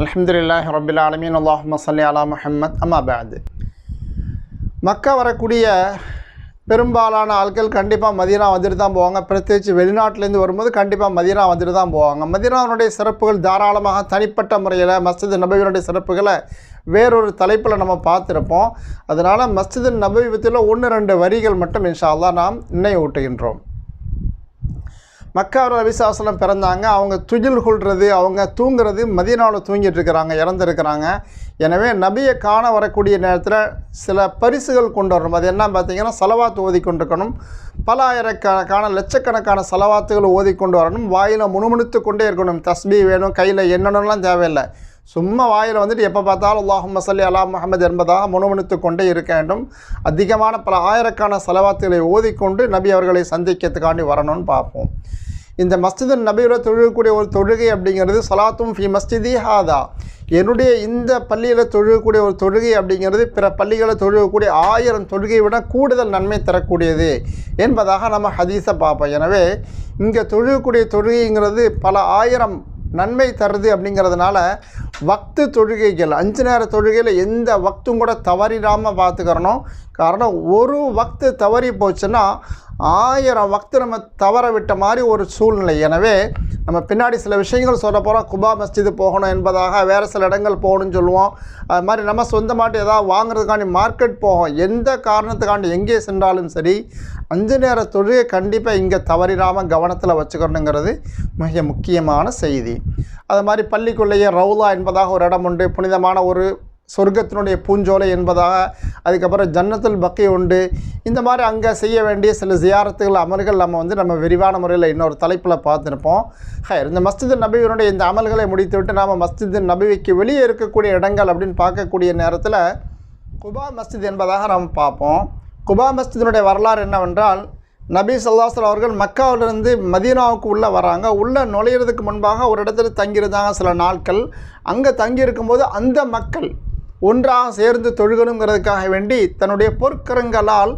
அலமதுல்லாஹ் ரபில் ஆலமீன். அல்லாஹும்ம சல்லி அலா முஹம்மத். அம்மாபாது மக்கா வரக்கூடிய பெரும்பாலான ஆட்கள் கண்டிப்பாக மதீனா வந்துட்டு தான் போவாங்க. பிரத்யேகிச்சு வெளிநாட்டிலேருந்து வரும்போது கண்டிப்பாக மதீனா வந்துட்டு தான் போவாங்க. மதீனாவுடைய சிறப்புகள் தாராளமாக தனிப்பட்ட முறையில் மஸ்ஜித் நபவியினுடைய சிறப்புகளை வேறொரு தலைப்பில் நம்ம பார்த்துருப்போம். அதனால் மஸ்ஜித் நபவி பற்றியில் ஒன்று ரெண்டு வரிகள் மட்டும் இன்ஷா அல்லா நாம் நினைவூட்டுகின்றோம். மக்காவில் நபிசாசலம் பிறந்தாங்க. அவங்க துயில் கொள்வது அவங்க தூங்குறது மதியனாவில் தூங்கிட்டு இருக்கிறாங்க இறந்துருக்கிறாங்க. எனவே நபியை காண வரக்கூடிய நேரத்தில் சில பரிசுகள் கொண்டு வரணும். அது என்ன பார்த்தீங்கன்னா செலவாத்து ஓதி கொண்டிருக்கணும். பல ஆயிரக்கணக்கான லட்சக்கணக்கான செலவாத்துகள் ஓதி கொண்டு வரணும். வாயில் முணுமுணுத்து கொண்டே இருக்கணும். தஸ்பி வேணும் கையில் என்னென்னலாம் தேவையில்லை. சும்மா வாயில் வந்துட்டு எப்போ பார்த்தாலும் அல்லாஹும் மசல்லி அலா முகமது என்பதாக முணுமுணுத்து கொண்டே இருக்க வேண்டும். அதிகமான பல ஆயிரக்கான செலவாத்துகளை ஓதிக்கொண்டு நபி அவர்களை சந்திக்கிறதுக்காண்டி வரணும்னு பார்ப்போம். இந்த மஸ்ஜிது நபியில் தொழுகக்கூடிய ஒரு தொழுகை அப்படிங்கிறது சலாத்தும் ஃபி மஸ்ஜிதி ஹாதா. என்னுடைய இந்த பள்ளியில் தொழுகக்கூடிய ஒரு தொழுகை அப்படிங்கிறது பிற பள்ளிகளை தொழுகக்கூடிய ஆயிரம் தொழுகையை விட கூடுதல் நன்மை தரக்கூடியது என்பதாக நம்ம ஹதீஸை பார்ப்போம். எனவே இங்கே தொழுகக்கூடிய தொழுகைங்கிறது பல ஆயிரம் நன்மை தருது அப்படிங்கிறதுனால வக்து தொழுகைகள் அஞ்சு நேர தொழுகையில் எந்த வக்தும் கூட தவறிடாமல் பார்த்துக்கிறணும். காரணம் ஒரு வக்து தவறி போச்சுன்னா ஆயிரம் வக்து நம்ம தவற விட்ட மாதிரி ஒரு சூழ்நிலை. எனவே நம்ம பின்னாடி சில விஷயங்கள் சொல்ல போகிறோம் குபா மஸ்ஜிது போகணும் என்பதாக வேறு சில இடங்கள் போகணும்னு சொல்லுவோம். அது மாதிரி நம்ம சொந்தமாட்டு ஏதாவது வாங்குறதுக்காண்டி மார்க்கெட் போகும். எந்த காரணத்துக்காண்டி எங்கே சென்றாலும் சரி அஞ்சு நேர தொழுகை கண்டிப்பாக இங்கே தவறிடாமல் கவனத்தில் வச்சுக்கணுங்கிறது மிக முக்கியமான செய்தி. அது மாதிரி பள்ளிக்குள்ளேயே ரவுலா என்பதாக ஒரு இடம் உண்டு. புனிதமான ஒரு சொர்க்கத்தினுடைய பூஞ்சோலை என்பதாக அதுக்கப்புறம் ஜன்னத்தில் பக்கி உண்டு. இந்த மாதிரி அங்கே செய்ய வேண்டிய சில ஜியாரத்துகள் அமல்கள் நம்ம வந்து நம்ம விரிவான முறையில் இன்னொரு தலைப்பில் பார்த்துருப்போம். ஹயர் இந்த மஸ்ஜிது நபியினுடைய இந்த அமல்களை முடித்துவிட்டு நாம் மஸ்ஜிது நபிக்கு வெளியே இருக்கக்கூடிய இடங்கள் அப்படின்னு பார்க்கக்கூடிய நேரத்தில் குபா மஸ்ஜித் என்பதாக நாம் பார்ப்போம். குபா மஸ்ஜிதினுடைய வரலாறு என்னவென்றால் நபி சல்லாஸ்லாம் அவர்கள் மக்காவிலிருந்து மதீனாவுக்கு உள்ளே வராங்க. உள்ளே நுழையிறதுக்கு முன்பாக ஒரு இடத்துல தங்கியிருந்தாங்க சில நாட்கள். அங்கே தங்கியிருக்கும்போது அந்த மக்கள் ஒன்றாக சேர்ந்து தொழுகணுங்கிறதுக்காக வேண்டி தன்னுடைய பொற்கரங்களால்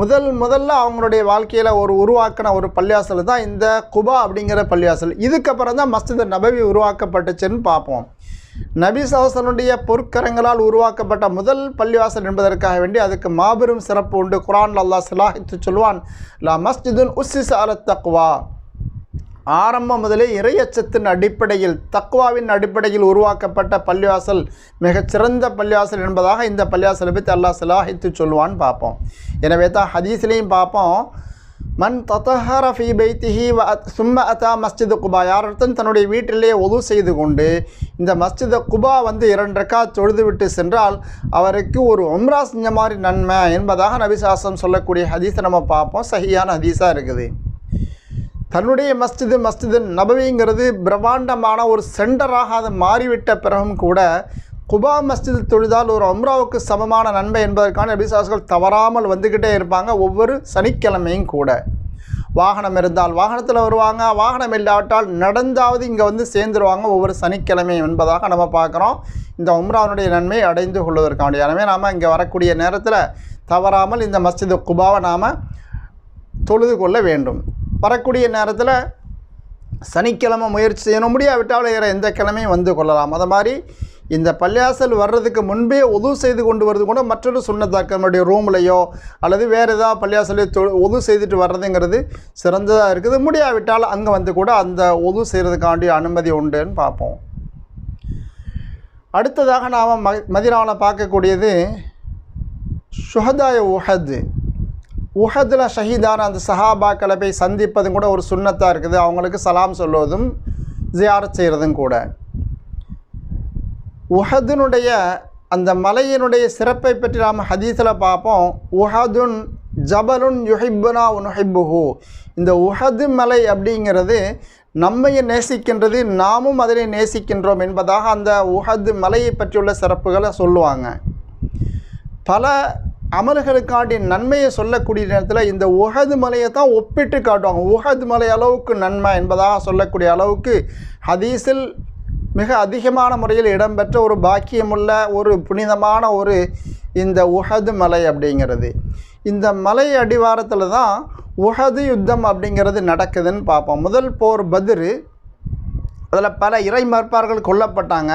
முதல் முதல்ல அவங்களுடைய வாழ்க்கையில் ஒரு உருவாக்கின ஒரு பள்ளியாசல் தான் இந்த குபா அப்படிங்கிற பள்ளியாசல். இதுக்கப்புறம் தான் மஸ்ஜித் நபவி உருவாக்கப்பட்டுச்சுன்னு பார்ப்போம். நபி சஹசனுடைய பொற்கரங்களால் உருவாக்கப்பட்ட முதல் பள்ளிவாசல் என்பதற்காக வேண்டி அதுக்கு மாபெரும் சிறப்பு உண்டு. குரான் அல்லாஹ் சிலாஹித்து சொல்வான் லா மஸ்ஜிதுன் உஸ்ஸிஸ் அல தக்வா. ஆரம்பம் முதலே இறையச்சத்தின் அடிப்படையில் தக்வாவின் அடிப்படையில் உருவாக்கப்பட்ட பள்ளிவாசல் மிகச்சிறந்த பள்ளிவாசல் என்பதாக இந்த பள்ளிவாசலை பற்றி அல்லாஹ் சிலாஹித்து சொல்லுவான்னு பார்ப்போம். எனவே தான் ஹதீஸ்லேயும் பார்ப்போம். மன் தத்தஹர ஃபி பைத்திஹி வ சும்ம அத்தா மஸ்ஜிது குபா. யாரொருத்தன் தன்னுடைய வீட்டிலேயே ஒது செய்து கொண்டு இந்த மஸ்ஜித குபா வந்து இரண்டு ரக்கா தொழுது விட்டு சென்றால் அவருக்கு ஒரு உம்ரா செஞ்ச மாதிரி நன்மை என்பதாக நபிசாசம் சொல்லக்கூடிய ஹதீஸை நம்ம பார்ப்போம். சஹியான ஹதீஸாக இருக்குது. தன்னுடைய மஸ்ஜிது மஸ்ஜிது நபவிங்கிறது பிரம்மாண்டமான ஒரு சென்டராக அது மாறிவிட்ட பிறகும் கூட குபா மஸ்ஜிது தொழுதால் ஒரு அம்ராவுக்கு சமமான நன்மை என்பதற்கான நபிசாசுகள் தவறாமல் வந்துக்கிட்டே இருப்பாங்க ஒவ்வொரு சனிக்கிழமையும் கூட. வாகனம் இருந்தால் வாகனத்தில் வருவாங்க வாகனம் இல்லாவிட்டால் நடந்தாவது இங்கே வந்து சேர்ந்துருவாங்க ஒவ்வொரு சனிக்கிழமையும் என்பதாக நம்ம பார்க்குறோம். இந்த உம்ராவினுடைய நன்மை அடைந்து கொள்வதற்கான எனவே நாம் இங்கே வரக்கூடிய நேரத்தில் தவறாமல் இந்த மஸ்ஜிது குபாவை நாம் தொழுது கொள்ள வேண்டும். வரக்கூடிய நேரத்தில் சனிக்கிழமை முயற்சி செய்யணும். முடியாவிட்டால் வேறு எந்த கிழமையும் வந்து கொள்ளலாம். அது மாதிரி இந்த பள்ளியாசல் வர்றதுக்கு முன்பே உதவு செய்து கொண்டு வருது கூட மற்றொரு சுண்ணத்தாக்கு நம்மளுடைய ரூம்லையோ அல்லது வேறு ஏதாவது பள்ளியாசலே தொ உது செய்துட்டு வர்றதுங்கிறது சிறந்ததாக இருக்குது. முடியாவிட்டால் அங்கே வந்து கூட அந்த உது செய்கிறதுக்காண்டி அனுமதி உண்டுன்னு பார்ப்போம். அடுத்ததாக நாம் ம மதினாவில் பார்க்கக்கூடியது ஷுஹதாய உஹது. உஹதில் ஷஹீதான அந்த சஹாபாக்களை போய் சந்திப்பதும் கூட ஒரு சுண்ணத்தாக இருக்குது. அவங்களுக்கு சலாம் சொல்லுவதும் ஜியாரத் செய்கிறதும் கூட. உஹதுனுடைய அந்த மலையினுடைய சிறப்பை பற்றி நாம் ஹதீஸில் பார்ப்போம். உஹதுன் ஜபலுன் யுஹிப்புனா உனுஹிப்புஹு. இந்த உஹது மலை அப்படிங்கிறது நம்மையும் நேசிக்கின்றது நாமும் அதனை நேசிக்கின்றோம் என்பதாக அந்த உஹது மலையை பற்றியுள்ள சிறப்புகளை சொல்லுவாங்க. பல அமல்களுக்காண்டி நன்மையை சொல்லக்கூடிய நேரத்தில் இந்த உகது மலையை தான் ஒப்பிட்டு காட்டுவாங்க. உஹது மலை அளவுக்கு நன்மை என்பதாக சொல்லக்கூடிய அளவுக்கு ஹதீஸில் மிக அதிகமான முறையில் இடம்பெற்ற ஒரு பாக்கியமுள்ள ஒரு புனிதமான ஒரு இந்த உஹது மலை அப்படிங்கிறது. இந்த மலை அடிவாரத்தில் தான் உஹது யுத்தம் அப்படிங்கிறது நடக்குதுன்னு பார்ப்போம். முதல் போர் பதிரு அதில் பல இறை மறுப்பார்கள் கொல்லப்பட்டாங்க.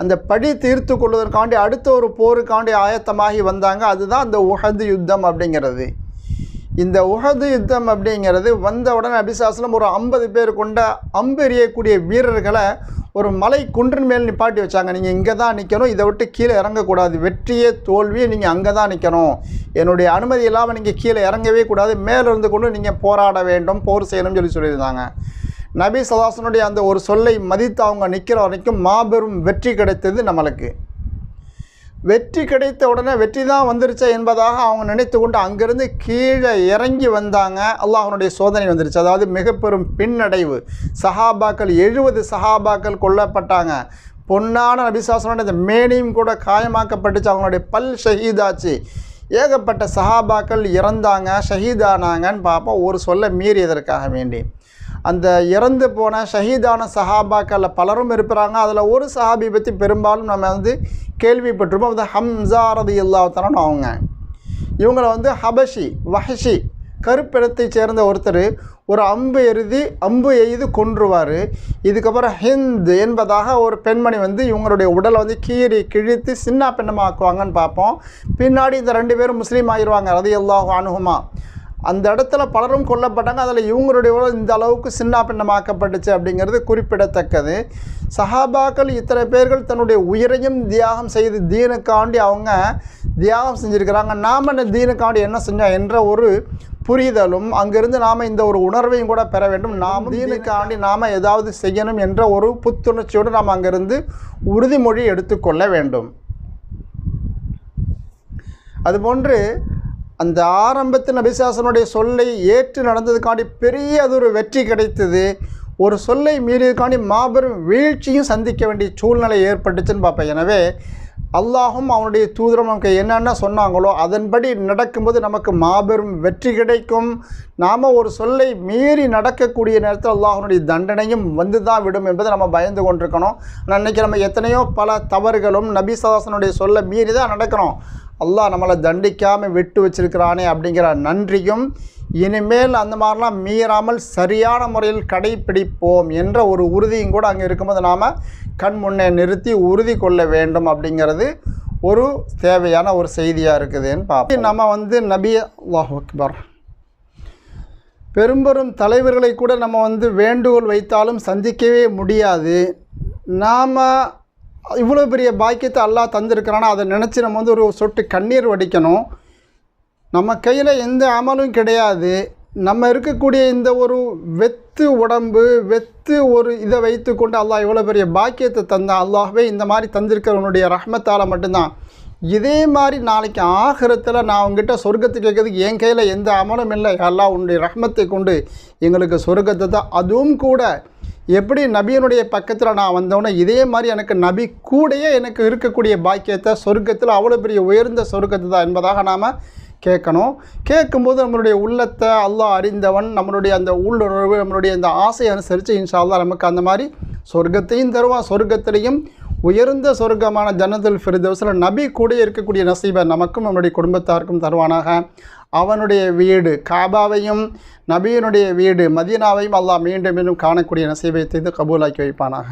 அந்த படி தீர்த்து கொள்வதற்காண்டி அடுத்த ஒரு போருக்காண்டி ஆயத்தமாகி வந்தாங்க. அதுதான் அந்த உஹது யுத்தம் அப்படிங்கிறது. இந்த உஹது யுத்தம் அப்படிங்கிறது வந்த உடனே அபிசாசனம் ஒரு ஐம்பது பேர் கொண்ட அம்பு எறியக்கூடிய வீரர்களை ஒரு மலை குன்றின் மேல் நிப்பாட்டி வச்சாங்க. நீங்கள் இங்கே தான் நிற்கணும் இதை விட்டு கீழே இறங்கக்கூடாது. வெற்றியே தோல்வியே நீங்கள் அங்கே தான் நிற்கணும். என்னுடைய அனுமதி இல்லாமல் நீங்கள் கீழே இறங்கவே கூடாது. மேலே இருந்து கொண்டு நீங்கள் போராட வேண்டும் போர் செய்யணும்னு சொல்லி சொல்லியிருந்தாங்க. நபி சலாசனுடைய அந்த ஒரு சொல்லை மதித்து அவங்க நிற்கிற வரைக்கும் மாபெரும் வெற்றி கிடைத்தது நம்மளுக்கு. வெற்றி கிடைத்த உடனே வெற்றி தான் வந்துருச்சு என்பதாக அவங்க நினைத்து கொண்டு அங்கேருந்து கீழே இறங்கி வந்தாங்க. அல்லாஹனுடைய சோதனை வந்துருச்சு. அதாவது மிக பெரும் பின்னடைவு. சஹாபாக்கள் எழுபது சஹாபாக்கள் கொல்லப்பட்டாங்க. பொன்னான நபிசாசனோட இந்த மேனியும் கூட காயமாக்கப்பட்டுச்சு. அவங்களுடைய பல் ஷஹீதாச்சு. ஏகப்பட்ட சஹாபாக்கள் இறந்தாங்க ஷஹீதானாங்கன்னு பார்ப்போம் ஒரு சொல்ல மீறியதற்காக வேண்டி. அந்த இறந்து போன ஷஹீதான சஹாபாக்களில் பலரும் இருக்கிறாங்க. அதில் ஒரு சஹாபி பற்றி பெரும்பாலும் நம்ம வந்து கேள்விப்பட்டிருப்போம். அது ஹம்சா ரதி இல்லாத்தனம் அவங்க. இவங்களை வந்து ஹபஷி வஹஷி கருப்பிடத்தை சேர்ந்த ஒருத்தர் ஒரு அம்பு எருதி அம்பு எய்து கொன்றுவார். இதுக்கப்புறம் ஹிந்த் என்பதாக ஒரு பெண்மணி வந்து இவங்களுடைய உடலை வந்து கீறி கிழித்து சின்ன பெண்ணமாக்குவாங்கன்னு பார்ப்போம். பின்னாடி இந்த ரெண்டு பேரும் முஸ்லீம் ஆகிடுவாங்க ரதி அல்லாஹ் அனுகுமா அந்த இடத்துல பலரும் கொல்லப்பட்டாங்க. அதில் இவங்களுடைய உடல் இந்த அளவுக்கு சின்ன பின்னமாக்கப்பட்டுச்சு அப்படிங்கிறது குறிப்பிடத்தக்கது. சஹாபாக்கள் இத்தனை பேர்கள் தன்னுடைய உயிரையும் தியாகம் செய்து தீனுக்காண்டி அவங்க தியாகம் செஞ்சுருக்கிறாங்க. நாம் என்ன தீனுக்காண்டி என்ன செஞ்சோம் என்ற ஒரு புரிதலும் அங்கிருந்து நாம் இந்த ஒரு உணர்வையும் கூட பெற வேண்டும். நாம் தீனுக்காண்டி நாம் ஏதாவது செய்யணும் என்ற ஒரு புத்துணர்ச்சியோடு நாம் அங்கிருந்து உறுதிமொழி எடுத்துக்கொள்ள வேண்டும். அதுபோன்று அந்த ஆரம்பத்து நபிசாசனுடைய சொல்லை ஏற்று நடந்ததுக்காண்டி பெரிய அது ஒரு வெற்றி கிடைத்தது. ஒரு சொல்லை மீறியதுக்காண்டி மாபெரும் வீழ்ச்சியும் சந்திக்க வேண்டிய சூழ்நிலை ஏற்பட்டுச்சுன்னு பார்ப்பேன் எனவே அல்லாஹும் அவனுடைய தூதரம் நமக்கு என்னென்ன சொன்னாங்களோ அதன்படி நடக்கும்போது நமக்கு மாபெரும் வெற்றி கிடைக்கும். நாம் ஒரு சொல்லை மீறி நடக்கக்கூடிய நேரத்தில் அல்லாஹனுடைய தண்டனையும் வந்து தான் விடும் என்பதை நம்ம பயந்து கொண்டிருக்கணும். ஆனால் இன்றைக்கி நம்ம எத்தனையோ பல தவறுகளும் நபி சதாசனுடைய சொல்லை மீறி தான் நடக்கிறோம். அல்லாஹ் நம்மளை தண்டிக்காமல் விட்டு வச்சிருக்கிறானே அப்படிங்கிற நன்றியும் இனிமேல் அந்த மாதிரிலாம் மீறாமல் சரியான முறையில் கடைப்பிடிப்போம் என்ற ஒரு உறுதியும் கூட அங்கே இருக்கும்போது நாம் கண் முன்னே நிறுத்தி உறுதி கொள்ள வேண்டும் அப்படிங்கிறது ஒரு தேவையான ஒரு செய்தியாக இருக்குதுன்னு பார்ப்போம். நம்ம வந்து நபி அல்லாஹ் அக்பர். பெரும்பெரும் தலைவர்களை கூட நம்ம வந்து வேண்டுகோள் வைத்தாலும் சந்திக்கவே முடியாது. நாம் இவ்வளோ பெரிய பாக்கியத்தை அல்லாஹ் தந்திருக்கிறானா? அதை நினச்சி நம்ம வந்து ஒரு சொட்டு கண்ணீர் வடிக்கணும். நம்ம கையில் எந்த அமலும் கிடையாது. நம்ம இருக்கக்கூடிய இந்த ஒரு வெத்து உடம்பு வெத்து ஒரு இதை வைத்து கொண்டு அல்லாஹ் இவ்வளோ பெரிய பாக்கியத்தை தந்தான் அல்லாஹ்வே இந்த மாதிரி தந்திருக்கிறவனுடைய ரஹ்மத்தால் மட்டும்தான். இதே மாதிரி நாளைக்கு ஆகிரத்தில் நான் உங்ககிட்ட சொர்க்கத்தை கேட்கறதுக்கு என் கையில் எந்த அமலும் இல்லை. அல்லாஹ் உன்னுடைய ரஹ்மத்தை கொண்டு எங்களுக்கு சொர்க்கத்தை தான் அதுவும் கூட எப்படி நபியனுடைய பக்கத்தில் நான் வந்தோன்னே இதே மாதிரி எனக்கு நபி கூடையே எனக்கு இருக்கக்கூடிய பாக்கியத்தை சொர்க்கத்தில் அவ்வளோ பெரிய உயர்ந்த சொர்க்கத்தை தான் என்பதாக நாம் கேட்கணும். கேட்கும்போது நம்மளுடைய உள்ளத்தை அல்லாஹ் அறிந்தவன் நம்மளுடைய அந்த உள்ளுணர்வு நம்மளுடைய அந்த ஆசையை அனுசரித்து இன்ஷா அல்லாஹ் நமக்கு அந்த மாதிரி சொர்க்கத்தையும் தருவான். சொர்க்கத்திலையும் உயர்ந்த சொர்க்கமான ஜன்னதுல் ஃபிரிதோஸில் நபி கூட இருக்கக்கூடிய நசீபை நமக்கும் நம்முடைய குடும்பத்தாருக்கும் தருவானாக. அவனுடைய வீடு காபாவையும் நபியினுடைய வீடு மதீனாவையும் அல்லாஹ் மீண்டும் மீண்டும் காணக்கூடிய நசீபை செய்து கபூலாக்கி வைப்பானாக.